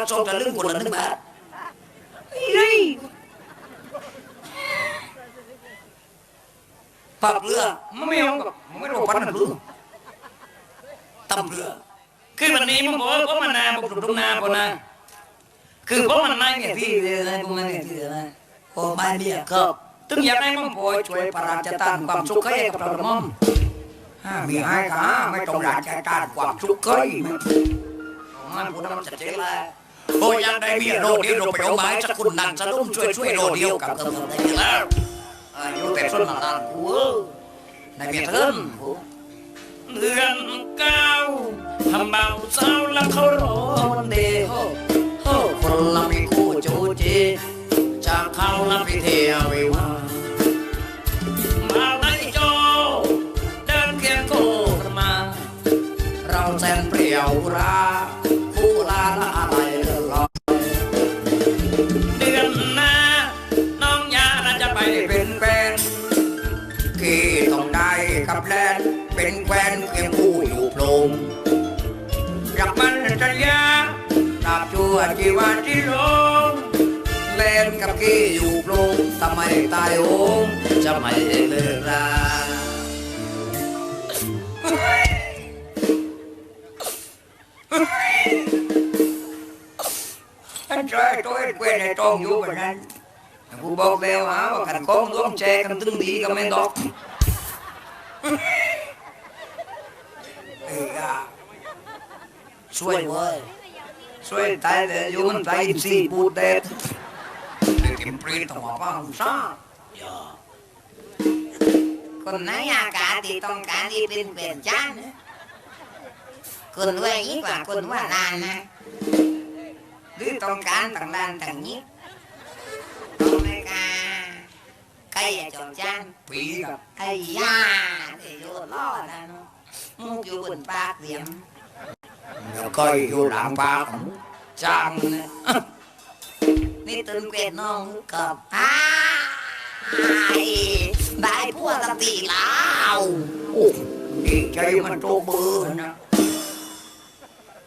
ถ้าชอบจะลึงคนละหนึ่งบาทเฮ้ยปักเรือไม่เอากับไม่รู้พันหรือตำเรือคือวันนี้มันบอกว่าผมมันนาผมตรงนาปนะคือผมมันนาเนี่ยที่เลยนะผมมันเนี่ยที่เลยนะผมมาเนี่ยครับตึงอยากให้มันพอช่วยพระราชทานความสุขให้กับเราละมั่มห้ามีให้ค่ะไม่ต้องราชทานความสุขให้มันพูดมันจะเจ๊ละ โอ้ยังได้มีโรดีโรไปเอาไม้สักคุณนั่งสะดุ้งช่วยช่วยโรเดียวกับเธอได้แล้วอายุแต่ส่วนนานกูในเมียเถินเดือนเก้าทำเบาเศร้าแล้วเขารอวันเดย์โฮโฮคนละมีคู่จูจีจากเขาละไปเที่ยววิวามาไล่โจเดินเคียงคู่กันมา เราแสนเปรี้ยวรา กับแลนเป็นแควนเคียงคู่อยู่โปรงรักมันสัญญาตราบชั่วชีวาที่ลงแลนกับกี้อยู่โปรงทำไมตายโหงจะไม่เลิกราอันช่วยตัวเองเว้นในตองอยู่แบบนั้นกูบอกแล้วหาว่ากันกองร่วมแชร์กันตึงดีก็ไม่ดอก เอ้ยอะช่วยเว้ยช่วยตายแต่ยู่มันใจสีพูเด็ดเด็กกินปรีต้องมาบ้างซ่าย่าคนไหนอากาศที่ต้องการที่เป็นเปลี่ยนจ้านคนว่ายิ่งกว่าคนว่าลานนะหรือต้องการต่างลานต่างนี้ต้องไม่การ ใครอยากจอดจ้านปีกับไอ้ยาเดี๋ยวโยนล่อนะเนาะมุกอยู่บนปากเสียมแล้วก็อยู่หลังปากของจ้างนะนี่ตื่นเกวดน้องกับอ้ายได้พวกสติแล้วโอ้ดีใจมันโตเบอร์นะ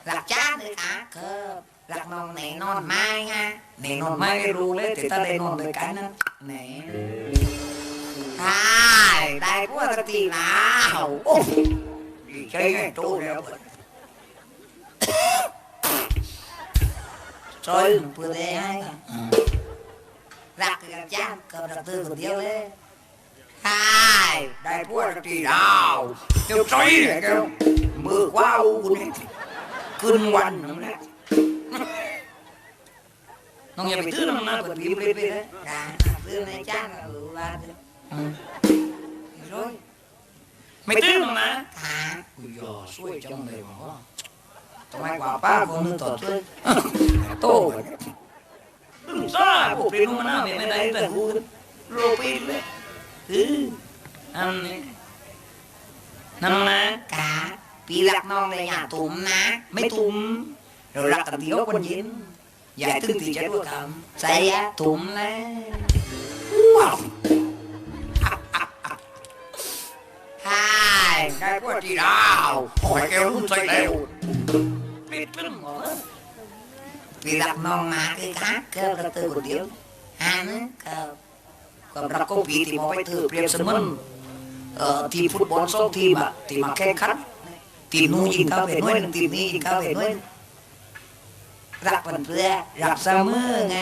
หลักจ้านเลยค่ะครับหลักน้องไหนนอนไม้ฮะในนอนไม่รู้เลยแต่ถ้าได้นอนด้วยกันนะแหนใช่ได้พวกสติแล้วโอ้ดีใจไงโตแล้วช่วยเพื่อได้ให้ค่ะหลักกับจ้าน กับหลักตื่นคนเดียวเลยใช่ได้พวกตีดาวเจ้าใจเนี่ยแกมือว้าวคุณนี่ขึ้นวันนั่นแหละน้อง อย่าไปตื้อน้องนะเปิดพิมพ์ไปเลยจ้าเรื่องในจ้านก็รู้ว่าเด้อร้อยไม่ตื้อน้องนะค่ะอุ้ยอย่าช่ ได้พวกที่ดาวโอ้ยแกรู้ใจแล้วปิดเรื่องหมอปีหลักน้องมาคือค่ะเกิดกระตือคนเดียวฮะนกิดความรักก็ปีที่มองไปเธอเปรียบเสมือนเอ่อทีมฟุตบอลสองทีมอะที่มาแข่งขันทีมนู้นยิงเข้าไปน่วยหนึ่งทีมนี้ยิงเข้าไปน่วยหนึ่งรักเพื่อนเพื่อรักเสมอไง